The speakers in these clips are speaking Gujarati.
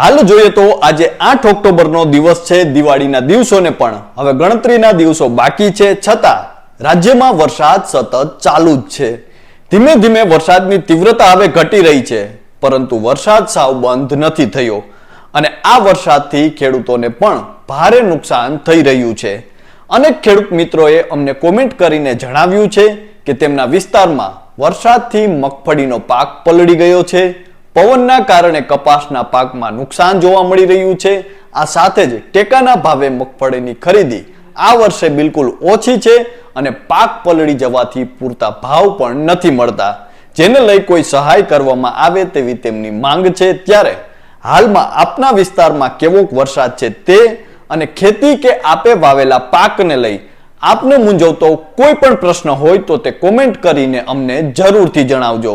હાલ જોઈએ તો આજે આઠ ઓક્ટોબરનો દિવસ છે, દિવાળીના દિવસોને પણ. હવે ગણતરીના દિવસો બાકી છે, છતાં રાજ્યમાં વરસાદ સતત ચાલુ જ છે. ધીમે ધીમે વરસાદની તીવ્રતા હવે ઘટી રહી છે, પરંતુ વરસાદ સાવ બંધ નથી થયો. અને આ વરસાદથી ખેડૂતોને પણ ભારે નુકસાન થઈ રહ્યું છે. અનેક ખેડૂત મિત્રોએ અમને કોમેન્ટ કરીને જણાવ્યું છે કે તેમના વિસ્તારમાં વરસાદથી મગફળીનો પાક પલળી ગયો છે. પવનના કારણે કપાસના પાકમાં નુકસાન જોવા મળી રહ્યું છે. આ સાથે જ ટેકાના ભાવે મગફળીની ખરીદી આ વર્ષે બિલકુલ ઓછી છે અને પાક પલળી જવાથી પૂરતા ભાવ પણ નથી મળતા. જેને લઈ કોઈ સહાય કરવામાં આવે તેવી તેમની માંગ છે. ત્યારે હાલમાં આપના વિસ્તારમાં કેવો વરસાદ છે તે અને ખેતી કે આપે વાવેલા પાકને લઈ આપને મૂંઝવતો કોઈ પણ પ્રશ્ન હોય તો તે કોમેન્ટ કરીને અમને જરૂરથી જણાવજો.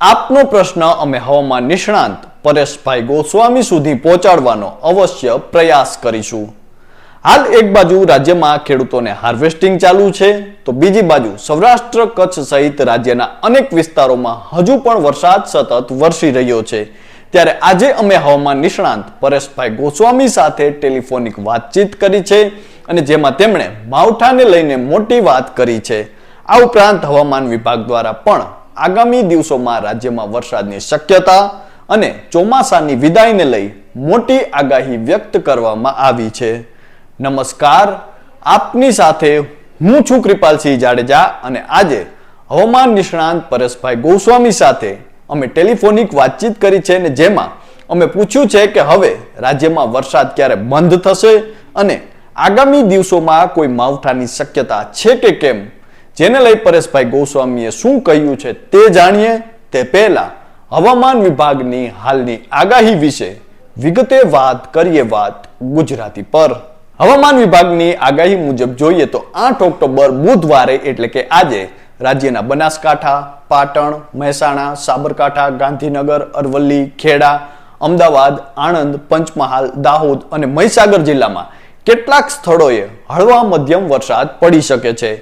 આપનો પ્રશ્ન અમે હવામાન નિષ્ણાંત પરેશભાઈ ગોસ્વામી સુધી પહોંચાડવાનો અવશ્ય પ્રયાસ કરીશું. હાલ એક બાજુ રાજ્યમાં ખેડૂતોને હાર્વેસ્ટિંગ ચાલુ છે, તો બીજી બાજુ સૌરાષ્ટ્ર કચ્છ સહિત રાજ્યના અનેક વિસ્તારોમાં હજુ પણ વરસાદ સતત વરસી રહ્યો છે. ત્યારે આજે અમે હવામાન નિષ્ણાંત પરેશભાઈ ગોસ્વામી સાથે ટેલિફોનિક વાતચીત કરી છે અને જેમાં તેમણે માવઠાને લઈને મોટી વાત કરી છે. આ ઉપરાંત હવામાન વિભાગ દ્વારા પણ આગામી દિવસોમાં રાજ્યમાં વરસાદની શક્યતા અને ચોમાસાની વિદાયને લઈ મોટી આગાહી વ્યક્ત કરવામાં આવી છે. નમસ્કાર, આપની સાથે હું છું કૃપાલસિંહ જાડેજા અને આજે હવામાન નિષ્ણાંત પરેશભાઈ ગોસ્વામી સાથે અમે ટેલિફોનિક વાતચીત કરી છે અને જેમાં અમે પૂછ્યું છે કે હવે રાજ્યમાં વરસાદ ક્યારે બંધ થશે અને આગામી દિવસોમાં કોઈ માવઠાની શક્યતા છે કે કેમ? જેને લઈ પરેશભાઈ ગોસ્વામીએ શું કહ્યું છે તે જાણીએ. તે પહેલા હવામાન વિભાગની હાલની આગાહી વિશે વિગતે વાત કરીએ વાત ગુજરાતી પર. હવામાન વિભાગની આગાહી મુજબ જોઈએ તો આઠ ઓક્ટોબર બુધવારે એટલે કે આજે રાજ્યના બનાસકાંઠા, પાટણ, મહેસાણા, સાબરકાંઠા, ગાંધીનગર, અરવલ્લી, ખેડા, અમદાવાદ, આણંદ, પંચમહાલ, દાહોદ અને મહીસાગર જિલ્લામાં કેટલાક સ્થળોએ હળવા મધ્યમ વરસાદ પડી શકે છે.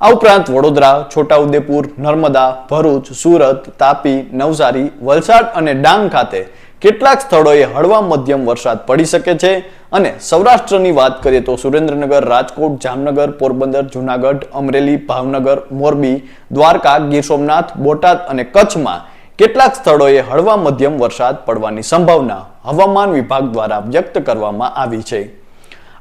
આ ઉપરાંત વડોદરા, છોટાઉદેપુર, નર્મદા, ભરૂચ, સુરત, તાપી, નવસારી, વલસાડ અને ડાંગ ખાતે કેટલાક સ્થળોએ હળવા મધ્યમ વરસાદ પડી શકે છે. અને સૌરાષ્ટ્રની વાત કરીએ તો સુરેન્દ્રનગર, રાજકોટ, જામનગર, પોરબંદર, જુનાગઢ, અમરેલી, ભાવનગર, મોરબી, દ્વારકા, ગીર સોમનાથ, બોટાદ અને કચ્છમાં કેટલાક સ્થળોએ હળવા મધ્યમ વરસાદ પડવાની સંભાવના હવામાન વિભાગ દ્વારા વ્યક્ત કરવામાં આવી છે.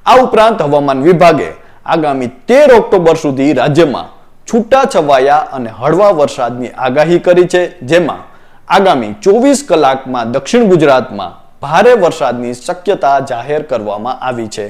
આ ઉપરાંત હવામાન વિભાગે આગામી તેર ઓક્ટોબર સુધી રાજ્યમાં છૂટા છવાયા અને હળવા વરસાદની આગાહી કરી છે, જેમાં આગામી ચોવીસ કલાકમાં દક્ષિણ ગુજરાતમાં ભારે વરસાદની શક્યતા જાહેર કરવામાં આવી છે.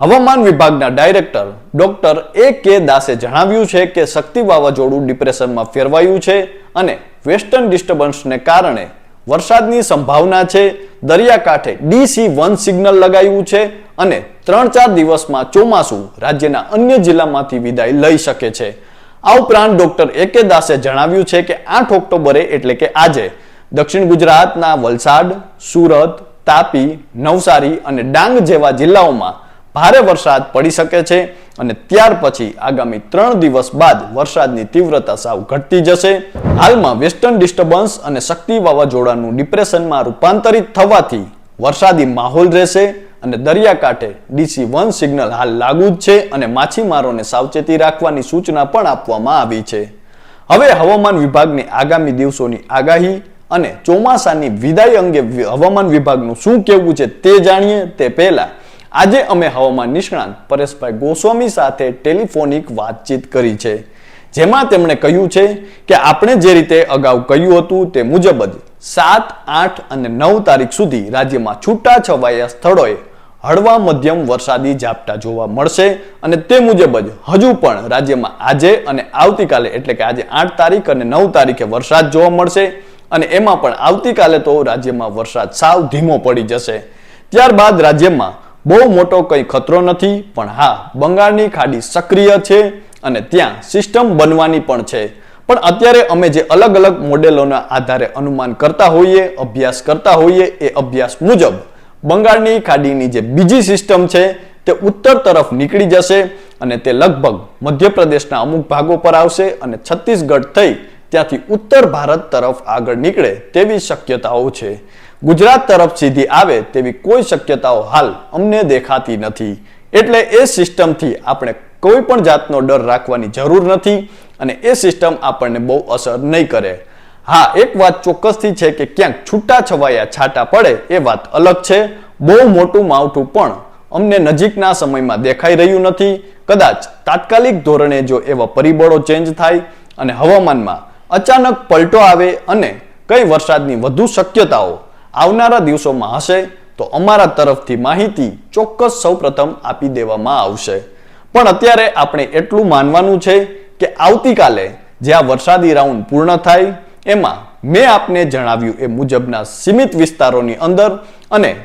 હવામાન વિભાગના ડાયરેક્ટર ડોક્ટર એ કે દાસે જણાવ્યું છે કે શક્તિ વાવાઝોડું ડિપ્રેશનમાં ફેરવાયું છે અને વેસ્ટર્ન ડિસ્ટર્બન્સને કારણે વરસાદની સંભાવના છે. દરિયાકાંઠે ડીસી વન સિગ્નલ લગાવ્યું છે અને ત્રણ ચાર દિવસમાં ચોમાસું રાજ્યના અન્ય જિલ્લામાંથી વિદાય લઈ શકે છે. આ ઉપરાંત ડોક્ટર એ કે દાસે જણાવ્યું છે કે આઠ ઓક્ટોબરે એટલે કે આજે દક્ષિણ ગુજરાતના વલસાડ, સુરત, તાપી, નવસારી અને ડાંગ જેવા જિલ્લાઓમાં ભારે વરસાદ પડી શકે છે અને ત્યાર પછી આગામી ત્રણ દિવસ બાદ વરસાદની તીવ્રતા સાવ ઘટતી જશે. હાલમાં વેસ્ટર્ન ડિસ્ટર્બન્સ અને શક્તિ વાવાઝોડાનું ડિપ્રેશનમાં રૂપાંતરિત થવાથી વરસાદી માહોલ રહેશે. અને દરિયાકાંઠે ડીસી વન સિગ્નલ હાલ લાગુ જ છે અને માછીમારોને સાવચેતી રાખવાની સૂચના પણ આપવામાં આવી છે. હવે હવામાન વિભાગની આગામી દિવસોની આગાહી અને ચોમાસાની વિદાય અંગે હવામાન વિભાગનું શું કહેવું છે તે જાણીએ તે પહેલા આજે અમે હવામાન નિષ્ણાંત પરેશભાઈ ગોસ્વામી સાથે ટેલિફોનિક વાતચીત કરી છે. જેમાં તેમણે કહ્યું છે કે આપણે જે રીતે અગાઉ કહ્યું હતું તે મુજબ જ સાત, આઠ અને નવ તારીખ સુધી રાજ્યમાં છૂટા છવાયા સ્થળોએ હળવા મધ્યમ વરસાદી ઝાપટા જોવા મળશે અને તે મુજબ જ હજુ પણ રાજ્યમાં આજે અને આવતીકાલે એટલે કે આજે આઠ તારીખ અને નવ તારીખે વરસાદ જોવા મળશે અને એમાં પણ આવતીકાલે તો રાજ્યમાં વરસાદ સાવ ધીમો પડી જશે. ત્યારબાદ રાજ્યમાં બહુ મોટો કંઈ ખતરો નથી, પણ હા, બંગાળની ખાડી સક્રિય છે અને ત્યાં સિસ્ટમ બનવાની પણ છે. પણ અત્યારે અમે જે અલગ અલગ મોડેલોના આધારે અનુમાન કરતા હોઈએ, અભ્યાસ કરતા હોઈએ, એ અભ્યાસ મુજબ બંગાળની ખાડીની જે બીજી સિસ્ટમ છે તે ઉત્તર તરફ નીકળી જશે અને તે લગભગ મધ્યપ્રદેશના અમુક ભાગો પર આવશે અને છત્તીસગઢ થઈ ત્યાંથી ઉત્તર ભારત તરફ આગળ નીકળે તેવી શક્યતાઓ છે. ગુજરાત તરફ સીધી આવે તેવી કોઈ શક્યતાઓ હાલ અમને દેખાતી નથી. એટલે એ સિસ્ટમથી આપણે કોઈ પણ જાતનો ડર રાખવાની જરૂર નથી અને એ સિસ્ટમ આપણને બહુ અસર નહીં કરે. હા, એક વાત ચોક્કસથી છે કે ક્યાંક છૂટા છવાયા છાટા પડે એ વાત અલગ છે. બહુ મોટું માવઠું પણ અમને નજીકના સમયમાં દેખાઈ રહ્યું નથી. કદાચ તાત્કાલિક ધોરણે જો એવા પરિબળો ચેન્જ થાય અને હવામાનમાં અચાનક પલટો આવે અને કઈ વરસાદની વધુ શક્યતાઓ આવનારા દિવસોમાં હશે, તો અમારા તરફથી માહિતી ચોક્કસ સૌપ્રથમ આપી દેવામાં આવશે. પણ અત્યારે આપણે એટલું માનવાનું છે કે આવતીકાલે જે આ વરસાદી રાઉન્ડ પૂર્ણ થાય એમાં મેં આપને જણાવ્યું એ મુજબના સીમિત વિસ્તારોની અંદર અને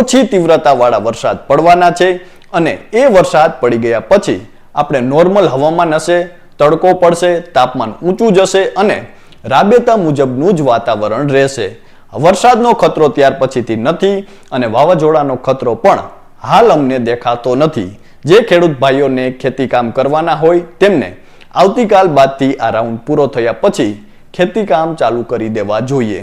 ઓછી તીવ્રતાવાળા વરસાદ પડવાના છે અને એ વરસાદ પડી ગયા પછી આપણે નોર્મલ હવામાન હશે, તડકો પડશે, તાપમાન ઊંચું જશે અને રાબેતા મુજબનું જ વાતાવરણ રહેશે. વરસાદનો ખતરો ત્યાર પછીથી નથી અને વાવાઝોડાનો ખતરો પણ હાલ અમને દેખાતો નથી. જે ખેડૂત ભાઈઓને ખેતીકામ કરવાના હોય તેમને આવતીકાલ બાદથી આ રાઉન્ડ પૂરો થયા પછી ખેતી કામ ચાલુ કરી દેવા જોઈએ.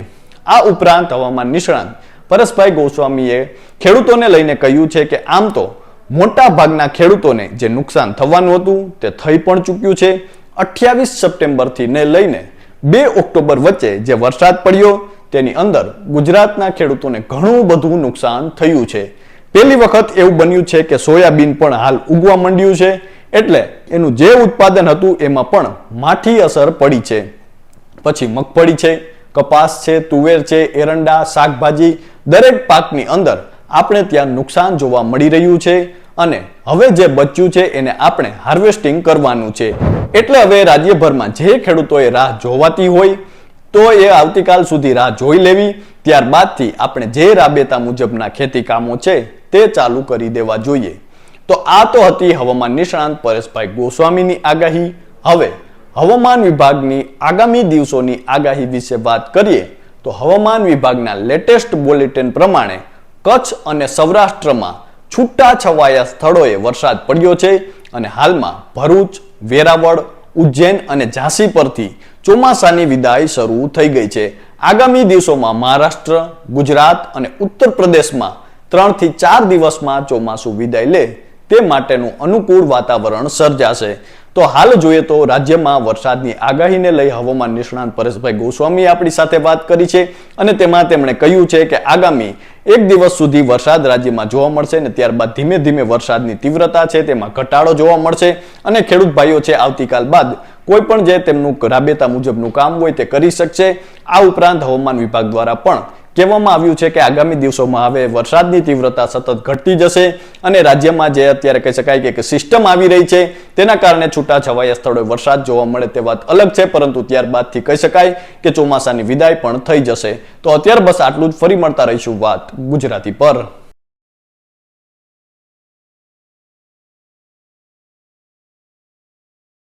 આ ઉપરાંત હવામાન નિષ્ણાંત પરેશભાઈ ગોસ્વામીએ ખેડૂતોને લઈને કહ્યું છે કે આમ તો મોટા ભાગના ખેડૂતોને જે નુકસાન થવાનું હતું તે થઈ પણ ચૂક્યું છે. અઠ્યાવીસ સપ્ટેમ્બરથી ને લઈને બે ઓક્ટોબર વચ્ચે જે વરસાદ પડ્યો તેની અંદર ગુજરાતના ખેડૂતોને ઘણું બધું નુકસાન થયું છે. પહેલી વખત એવું બન્યું છે કે સોયાબીન પણ હાલ ઉગવા માંડ્યું છે. એટલે એનું જે ઉત્પાદન હતું એમાં પણ માઠી અસર પડી છે. પછી મગફળી છે, કપાસ છે, તુવેર છે, એરંડા, શાકભાજી, દરેક પાકની અંદર આપણે ત્યાં નુકસાન જોવા મળી રહ્યું છે અને હવે જે બચ્યું છે એને આપણે હાર્વેસ્ટિંગ કરવાનું છે. એટલે હવે રાજ્યભરમાં જે ખેડૂતોએ રાહ જોવાતી હોય, તો એ આવતીકાલ સુધી રાહ જોઈ લેવી. ત્યારબાદથી આપણે જે રાબેતા મુજબના ખેતી કામો છે તે ચાલુ કરી દેવા જોઈએ. તો આ તો હતી હવામાન નિષ્ણાંત પરેશભાઈ ગોસ્વામીની આગાહી. હવે હવામાન વિભાગની આગામી દિવસોની આગાહી વિશે વાત કરીએ, તો હવામાન વિભાગના લેટેસ્ટ બુલેટિન પ્રમાણે કચ્છ અને સૌરાષ્ટ્રમાં છૂટા છવાયા સ્થળોએ વરસાદ પડ્યો છે અને હાલમાં ભરૂચ, વેરાવળ, ઉજ્જૈન અને ઝાંસી પરથી ચોમાસાની વિદાય શરૂ થઈ ગઈ છે. આગામી દિવસોમાં મહારાષ્ટ્ર, ગુજરાત અને ઉત્તર પ્રદેશમાં ત્રણથી ચાર દિવસમાં ચોમાસું વિદાય લે તે માટેનું અનુકૂળ વાતાવરણ સર્જાશે. તો હાલ જોઈએ તો રાજ્યમાં વરસાદની આગાહીને લઈ હવામાન નિષ્ણાંત પરેશભાઈ ગોસ્વામીએ આપણી સાથે વાત કરી છે અને તેમાં તેમણે કહ્યું છે કે આગામી એક દિવસ સુધી વરસાદ રાજ્યમાં જોવા મળશે અને ત્યારબાદ ધીમે ધીમે વરસાદની તીવ્રતા છે તેમાં ઘટાડો જોવા મળશે અને ખેડૂત ભાઈઓ છે આવતીકાલ બાદ કોઈ પણ જે તેમનું રાબેતા મુજબનું કામ હોય તે કરી શકશે. આ ઉપરાંત હવામાન વિભાગ દ્વારા પણ કહેવામાં આવ્યું છે કે આગામી દિવસોમાં હવે વરસાદની તીવ્રતા સતત ઘટતી જશે અને રાજ્યમાં જે અત્યારે કહી શકાય કે સિસ્ટમ આવી રહી છે, તેના કારણે છૂટા છવાયા સ્થળોએ વરસાદ જોવા મળે તે વાત અલગ છે, પરંતુ ત્યારબાદથી કહી શકાય કે ચોમાસાની વિદાય પણ થઈ જશે. તો અત્યારે બસ આટલું જ. ફરી મળતા રહીશું વાત ગુજરાતી પર.